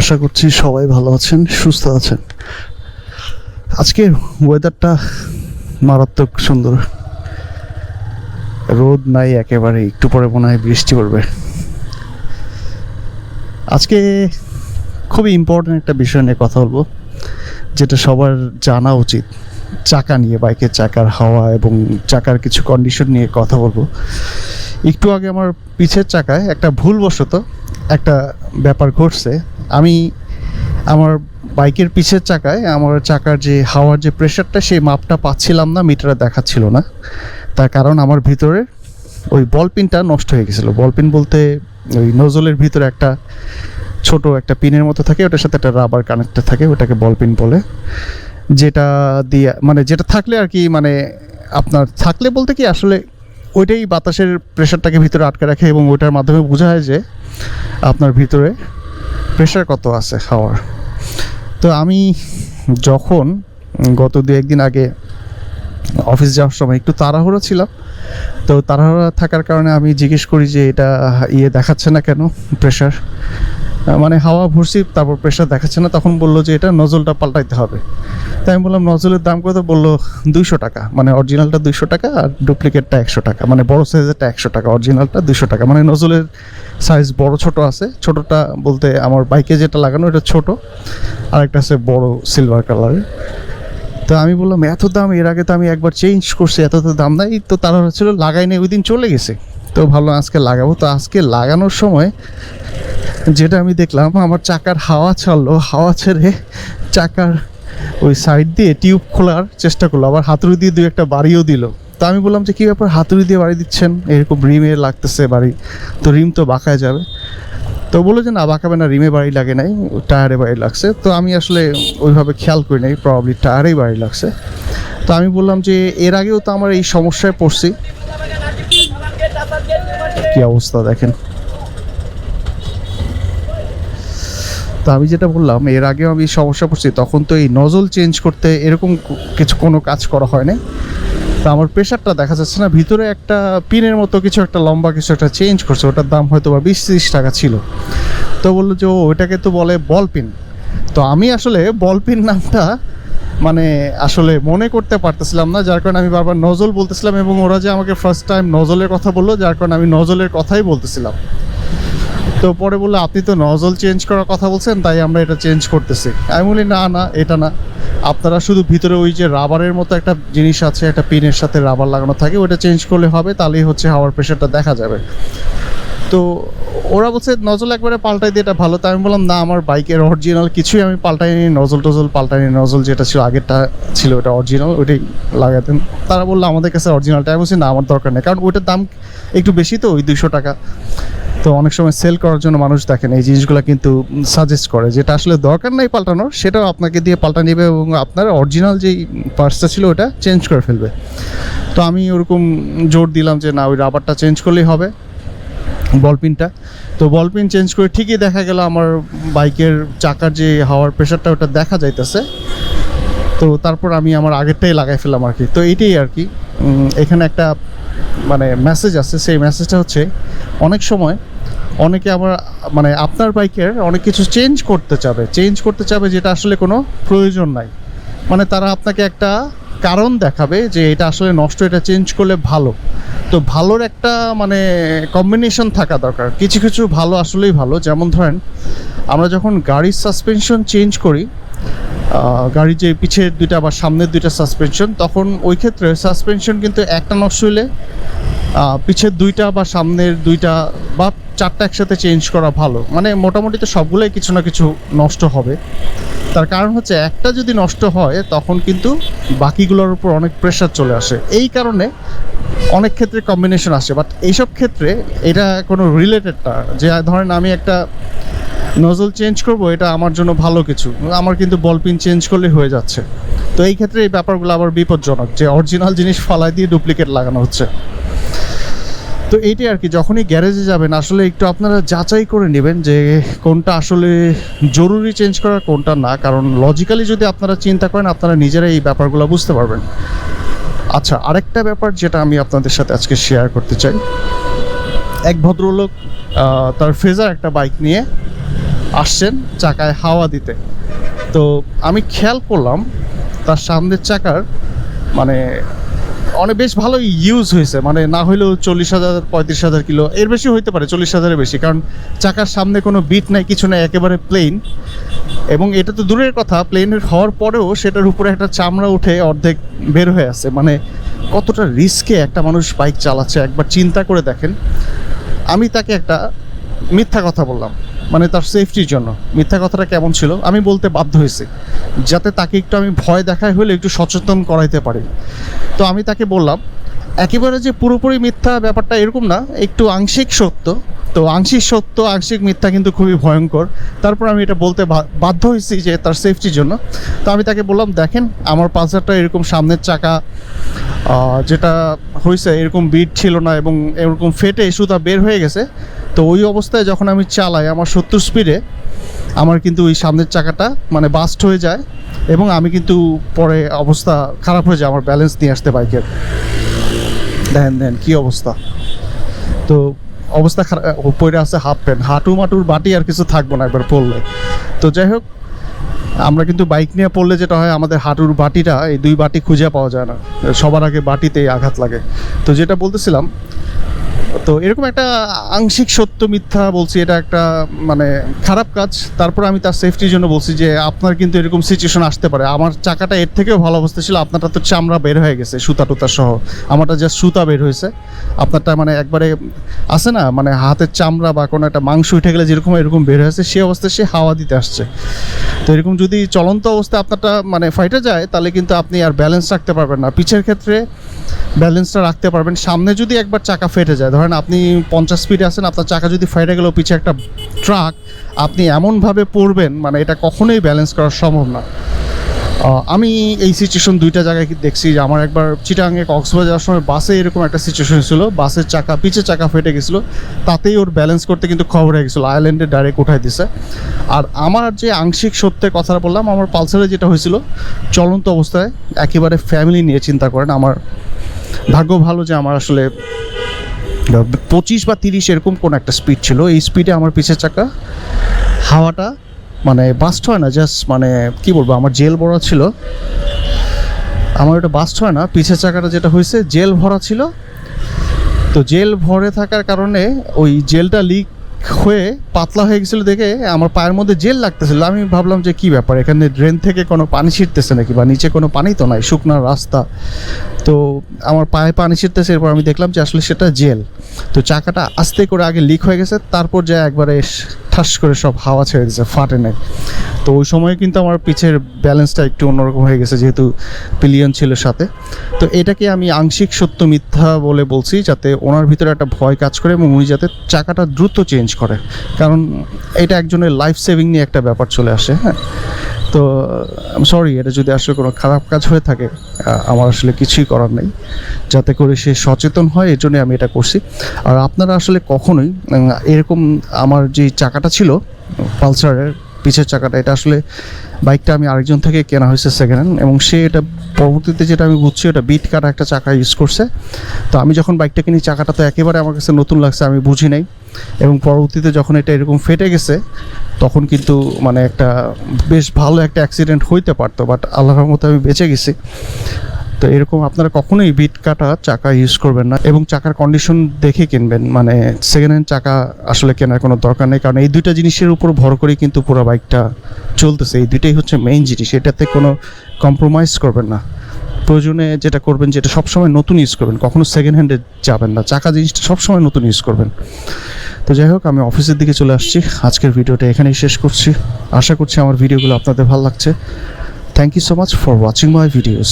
আশা করছি সবাই ভালো আছেন, সুস্থ আছেন। আজকে ওয়েদারটা মারাত্মক সুন্দর। রোদ নাই একেবারে একটু পরে মনে হয় বৃষ্টি পড়বে। আজকে খুবই ইম্পর্ট্যান্ট একটা বিষয় নিয়ে কথা বলব, যেটা সবার জানা উচিত। চাকা নিয়ে, বাইকের চাকার হাওয়া এবং চাকার কিছু কন্ডিশন নিয়ে কথা বলব। একটু আগে আমার পিছের চাকায় একটা ভুলবশত একটা ব্যাপার ঘটছে। আমি আমার বাইকের পিছের চাকায়, আমার চাকার যে হাওয়ার যে প্রেশারটা সেই মাপটা পাচ্ছিলাম না মিটারে দেখাচ্ছিল না। তার কারণ আমার ভিতরে ওই বল পিনটা নষ্ট হয়ে গেছিল। বল পিন বলতে ওই নজলের ভিতরে একটা ছোট একটা পিনের মতো থাকে, ওটার সাথে একটা রাবার কানেক্টর থাকে, ওটাকে বল পিন বলে। যেটা দিয়ে মানে যেটা থাকলে আর কি মানে আপনার থাকলে বলতে কি, আসলে ওইটাই বাতাসের প্রেশারটাকে ভিতরে আটকে রাখে এবং ওইটার মাধ্যমে বোঝা হয় যে আপনার ভিতরে প্রেশার কত আছে খাওয়ার? তো আমি যখন গত দু একদিন আগে অফিস যাওয়ার সময় একটু তাড়াহুড়ো ছিলাম, তো তাড়াহুড়ো থাকার কারণে আমি জিজ্ঞেস করি যে এটা ইয়ে দেখাচ্ছে না কেন প্রেশার মানে হাওয়া ভরছি, তারপর প্রেশার দেখাচ্ছে না, তখন বলল যে এটা নজলটা পাল্টাইতে হবে। তাই আমি বললাম নজলের দাম কত? বলল, দুইশো টাকা। মানে অরিজিনালটা দুইশো টাকা আর ডুপ্লিকেটটা একশো টাকা। মানে বড় সাইজেরটা একশো টাকা অরিজিনালটা দুশো টাকা। মানে নজলের সাইজ বড়, ছোট আছে। ছোটটা বলতে আমার বাইকে যেটা লাগানো, এটা ছোট। আর একটা আছে বড় সিলভার কালারের তো আমি বললাম, এত দাম? এর আগে তো আমি একবার চেঞ্জ করছি, এত তো দাম নাই। তো তারা হচ্ছিল, লাগাই নেই ওই দিন চলে গেছে। তো ভাবলাম আজকে লাগাবো। তো আজকে লাগানোর সময় যেটা আমি দেখলাম, আমার চাকার হাওয়া ছাড়লো। হাওয়া ছেড়ে চাকার ওই সাইড দিয়ে টিউব খোলার চেষ্টা করল। আবার হাতুড়ি দিয়ে দুই একটা বাড়িও দিল। তো আমি বললাম যে, কী ব্যাপার? হাতুড়ি দিয়ে বাড়ি দিচ্ছেন? এরকম রিমে লাগতেছে বাড়ি। তো রিম তো বাঁকায় যাবে। তো বলল যে, না, বাঁকাবে না, রিমে বাড়ি লাগে নাই, টায়ারে বাড়ি লাগছে। তো আমি আসলে ওইভাবে খেয়াল করি নাই প্রবাবলি টায়ারেই বাড়ি লাগছে। তো আমি বললাম যে, এর আগেও তো আমার এই সমস্যায় পড়ছি। কি অবস্থা দেখেন। তো আমি যেটা বললাম, এর আগেও আমি সমস্যা পড়ছি, তখন তো এই নজল চেঞ্জ করতে এরকম কিছু কোনো কাজ করা হয় না তো আমার প্রেশারটা দেখা যাচ্ছে না, ভিতরে একটা পিনের মতো কিছু একটা, লম্বা কিছু একটা চেঞ্জ করছে, ওটার দাম হয়তো বা বিশ ত্রিশ টাকা ছিল। তো বলল যে ওইটাকে তো বলে বল পিন তো আমি আসলে বল পিন নামটা মানে আসলে মনে করতে পারতেছিলাম না, যার কারণে আমি বারবার নজল বলতেছিলাম এবং ওরা যে আমাকে ফার্স্ট টাইম নজলের কথা বলল, যার কারণে আমি নজলের কথাই বলতেছিলাম। তো পরে বলল, আপনি তো নজল চেঞ্জ করার কথা বলছেন, তাই আমরা এটা চেঞ্জ করতেছি। আমি বলি, না না, এটা না। আপনারা শুধু ভিতরে ওই যে রাবারের মতো একটা জিনিস আছে, একটা পিনের সাথে রাবার লাগানো থাকে ওটা চেঞ্জ করলে হবে, তাহলেই হচ্ছে হাওয়ার প্রেশারটা দেখা যাবে। তো ওরা বলছে নজল একবারে পাল্টাই দিয়ে এটা ভালো। তাই আমি বললাম, না, আমার বাইকের অরিজিনাল কিছুই আমি পাল্টাইনি নজল টজল পাল্টাইনি নজল যেটা ছিল, আগেরটা ছিল, ওটা অরিজিনাল ওইটাই লাগাতেন। তারা বলল, আমাদের কাছে অরিজিনালটা আমি বলছি, না, আমার দরকার নেই। কারণ ওইটার দাম একটু বেশি তো, ওই দুইশো টাকা। তো অনেক সময় সেল করার জন্য মানুষ দেখেন এই জিনিসগুলো কিন্তু সাজেস্ট করে, যেটা আসলে দরকার নাই পাল্টানোর, সেটাও আপনাকে দিয়ে পাল্টা নেবে এবং আপনার অরিজিনাল যেই পার্সটা ছিল ওটা চেঞ্জ করে ফেলবে। তো আমি ওরকম জোর দিলাম যে না, ওই রাবারটা চেঞ্জ করলেই হবে বল পিনটা তো বল পিন চেঞ্জ করে ঠিকই দেখা গেল আমার বাইকের চাকার যে হাওয়ার প্রেশারটা ওটা দেখা যাইতেছে। তো তারপর আমি আমার আগেরটাই লাগাই ফেললাম আর কি। তো এইটাই আর কি। এখানে একটা মানে মেসেজ আছে, সেই মেসেজটা হচ্ছে, অনেক সময় অনেকে আবার মানে আপনার বাইকের অনেক কিছু চেঞ্জ করতে চাবে চেঞ্জ করতে চাবে যেটা আসলে কোনো প্রয়োজন নাই। মানে তারা আপনাকে একটা কারণ দেখাবে যে এটা আসলে নষ্ট, এটা চেঞ্জ করলে ভালো। তো ভালোর একটা মানে কম্বিনেশন থাকা দরকার। কিছু কিছু ভালো আসলেই ভালো। যেমন ধরেন, আমরা যখন গাড়ির সাসপেনশন চেঞ্জ করি গাড়ির যে পিছের দুইটা বা সামনের দুইটা সাসপেনশন তখন ওই ক্ষেত্রে সাসপেনশন কিন্তু একটা নষ্ট হইলে পিছের দুইটা বা সামনের দুইটা বা চারটা একসাথে চেঞ্জ করা ভালো। মানে মোটামুটি তো সবগুলোই কিছু না কিছু নষ্ট হবে। তার কারণ হচ্ছে একটা যদি নষ্ট হয়, তখন কিন্তু বাকিগুলোর উপর অনেক প্রেশার চলে আসে। এই কারণে অনেক ক্ষেত্রে কম্বিনেশন আসে। বাট এইসব ক্ষেত্রে এটা কোনো রিলেটেড না। যে ধরেন আমি একটা নজল চেঞ্জ করব, এটা আমার জন্য ভালো কিছু। আমার কিন্তু বল পিন চেঞ্জ করলে হয়ে যাচ্ছে। তো এই ক্ষেত্রে এই ব্যাপারগুলো আবার বিপজ্জনক, যে অরিজিনাল জিনিস ফালাই দিয়ে ডুপ্লিকেট লাগানো হচ্ছে। তো এইটাই আর কি, যখনই গ্যারেজে যাবেন, আসলে একটু আপনারা যাচাই করে নেবেন যে কোনটা আসলে জরুরি চেঞ্জ করা কোনটা না। কারণ লজিক্যালি যদি আপনারা চিন্তা করেন, আপনারা নিজেরা এই ব্যাপারগুলো বুঝতে পারবেন। আচ্ছা আরেকটা ব্যাপার যেটা আমি আপনাদের সাথে আজকে শেয়ার করতে চাই। এক ভদ্রলোক তার ফেজার একটা বাইক নিয়ে আসছেন চাকায় হাওয়া দিতে। তো আমি খেয়াল করলাম, তার সামনের চাকার মানে অনেক বেশ ভালো ইউজ হয়েছে। মানে না হলেও চল্লিশ হাজার, পঁয়ত্রিশ হাজার কিলো, এর বেশি হইতে পারে, চল্লিশ হাজারের বেশি। কারণ চাকার সামনে কোনো বিট নাই, কিছু নাই, একেবারে প্লেন এবং এটা তো দূরের কথা প্লেনের হওয়ার পরেও সেটার উপরে একটা চামড়া উঠে অর্ধেক বের হয়ে আছে। মানে কতটা রিস্কে একটা মানুষ বাইক চালাচ্ছে, একবার চিন্তা করে দেখেন। আমি তাকে একটা মিথ্যা কথা বললাম। মানে তার সেফটির জন্য। মিথ্যা কথাটা কেমন ছিল? আমি বলতে বাধ্য হয়েছি, যাতে তাকে একটু আমি ভয় দেখাই হলে একটু সচেতন করাইতে পারি। তো আমি তাকে বললাম, একেবারে যে পুরোপুরি মিথ্যা ব্যাপারটা এরকম না, একটু আংশিক সত্য। তো আংশিক সত্য, আংশিক মিথ্যা কিন্তু খুবই ভয়ঙ্কর। তারপর আমি এটা বলতে বাধ্য হয়েছি যে তার সেফটির জন্য। তো আমি তাকে বললাম, দেখেন, আমার পালসারটা এরকম সামনের চাকা যেটা হয়েছে এরকম বিট ছিল না এবং এরকম ফেটে সুতা বের হয়ে গেছে। তো ওই অবস্থায় যখন আমি চালাই আমার সত্তর স্পিডে আমার কিন্তু ওই সামনের চাকাটা মানে বাস্ট হয়ে যায় এবং আমি কিন্তু পরে অবস্থা খারাপ হয়ে যায় আমার ব্যালেন্স নিয়ে আসতে বাইকের দেন দেন কি অবস্থা। তো অবস্থা খারাপ পরে আছে হাফ প্যান্ট হাঁটু মাটুর বাটি আর কিছু থাকব না একবার পড়লে। তো যাই হোক, আমরা কিন্তু বাইক নিয়ে পড়লে যেটা হয়, আমাদের হাঁটুর বাটিটা, এই দুই বাটি খুঁজে পাওয়া যায় না। সবার আগে বাটিতেই আঘাত লাগে। তো যেটা বলতেছিলাম তো এরকম একটা আংশিক সত্য, মিথ্যা বলছি, এটা একটা মানে খারাপ কাজ। তারপর আমি তার সেফটির জন্য বলছি যে, আপনার কিন্তু এরকম সিচুয়েশন আসতে পারে। আমার চাকাটা এর থেকেও ভালো অবস্থা ছিল, আপনারটা তো চামড়া বের হয়ে গেছে, সুতা টুতা সহ। আমারটা জাস্ট সুতা বের হয়েছে। আপনারটা মানে একবারে আছে না মানে হাতের চামড়া বা কোনো একটা মাংস উঠে গেলে যেরকম এরকম বের হয়েছে, সে অবস্থায় সে হাওয়া দিতে আসছে। তো এরকম যদি চলন্ত অবস্থায় আপনারটা মানে ফাইটে যায়, তাহলে কিন্তু আপনি আর ব্যালেন্স রাখতে পারবেন না। পিছের ক্ষেত্রে ব্যালেন্সটা রাখতে পারবেন। সামনে যদি একবার চাকা ফেটে যায়, ধরেন আপনি পঞ্চাশ স্পিডে আছেন, আপনার চাকা যদি ফেটে গেলেও পিছে একটা ট্রাক আপনি এমনভাবে পড়বেন মানে এটা কখনোই ব্যালেন্স করা সম্ভব না। আমি এই সিচুয়েশন দুইটা জায়গায় দেখছি যে আমার একবার চিটাঙ্গে কক্সবাজার যাওয়ার সময় বাসে এরকম একটা সিচুয়েশন ছিল, বাসের চাকা পিছের চাকা ফেটে গেছিল, তাতেই ওর ব্যালেন্স করতে কিন্তু খবর হয়ে গেছিল আয়ারল্যান্ডে ডাইরেক্ট উঠাই দিছে। আর আমার যে আংশিক সত্যের কথাটা বললাম, আমার পালসারে যেটা হয়েছিল, চলন্ত অবস্থায় একেবারে ফ্যামিলি নিয়ে চিন্তা করেন, আমার ভাগ্য ভালো যে আমার আসলে পঁচিশ বা তিরিশ এরকম কোনো একটা স্পিড ছিল। এই স্পিডে আমার পিছের চাকা, হাওয়াটা মানে বাস্ট হয় না জাস্ট মানে কি বলব, আমার জেল ভরা ছিল। আমার ওটা বাস্ট হয় না, পিছের চাকাটা যেটা হয়েছে, জেল ভরা ছিল। তো জেল ভরে থাকার কারণে ওই জেলটা লিক হয়ে পাতলা হয়ে গেছিল দেখে আমার পায়ের মধ্যে জেল লাগতেছিল। আমি ভাবলাম যে কি ব্যাপার, এখানে ড্রেন থেকে কোনো পানি ছিটতেছে নাকি বা নিচে কোনো পানি তো নাই, শুকনো রাস্তা। তো আমার পায়ে পানি ছিটতেছে, এরপর আমি দেখলাম যে আসলে সেটা জেল। তো চাকাটা আস্তে করে আগে লিক হয়ে গেছে, তারপর যা একবারে ঠাস করে সব হাওয়া ছেড়ে দিয়েছে, ফাটে নেই। তো ওই সময় কিন্তু আমার পিছের ব্যালেন্সটা একটু অন্যরকম হয়ে গেছে, যেহেতু পিলিয়ন ছিল সাথে। তো এটাকে আমি আংশিক সত্য মিথ্যা বলে বলছি, যাতে ওনার ভিতরে একটা ভয় কাজ করে এবং উনি যাতে চাকাটা দ্রুত চেঞ্জ করে। কারণ এটা একজনের লাইফ সেভিং নিয়ে একটা ব্যাপার চলে আসে হ্যাঁ? তো সরি এটা যদি আসলে কোনো খারাপ কাজ হয়ে থাকে আমার আসলে কিছুই করার নেই। যাতে করে সে সচেতন হয় এর জন্য আমি এটা করছি। আর আপনারা আসলে কখনোই এরকম আমার যে চাকাটা ছিল, পালসারের পিছের চাকাটা, এটা আসলে বাইকটা আমি আরেকজন থেকে কেনা হয়েছে সেকেন্ড হ্যান্ড এবং সে এটা পরবর্তীতে যেটা আমি বুঝছি, ওটা বিট কাটা একটা চাকা ইউজ করছে। তো আমি যখন বাইকটা কিনি, চাকাটা তো একেবারে আমার কাছে নতুন লাগছে, আমি বুঝি নাই। এবং পরবর্তীতে যখন এটা এরকম ফেটে গেছে, তখন কিন্তু মানে একটা বেশ ভালো একটা অ্যাক্সিডেন্ট হইতে পারতো বাট আল্লাহর মতো আমি বেঁচে গেছি। তো এরকম আপনারা কখনোই বিট কাটা চাকা ইউজ করবেন না এবং চাকার কন্ডিশন দেখে কিনবেন। মানে সেকেন্ড হ্যান্ড চাকা আসলে কেনার কোনো দরকার নেই, কারণ এই দুইটা জিনিসের উপর ভর করেই কিন্তু পুরো বাইকটা চলতেছে। এই দুইটাই হচ্ছে মেইন জিনিস, এটাতে কোনো কম্প্রোমাইজ করবেন না। প্রয়োজনে যেটা করবেন যেটা সবসময় নতুন ইউজ করবেন, কখনো সেকেন্ড হ্যান্ডে যাবেন না। চাকা জিনিসটা সবসময় নতুন ইউজ করবেন। তো যাই হোক, আমি অফিসের দিকে চলে আসছি। আজকের ভিডিওটা এখানেই শেষ করছি। আশা করছি আমার ভিডিওগুলো আপনাদের ভালো লাগছে। Thank you so much for watching my videos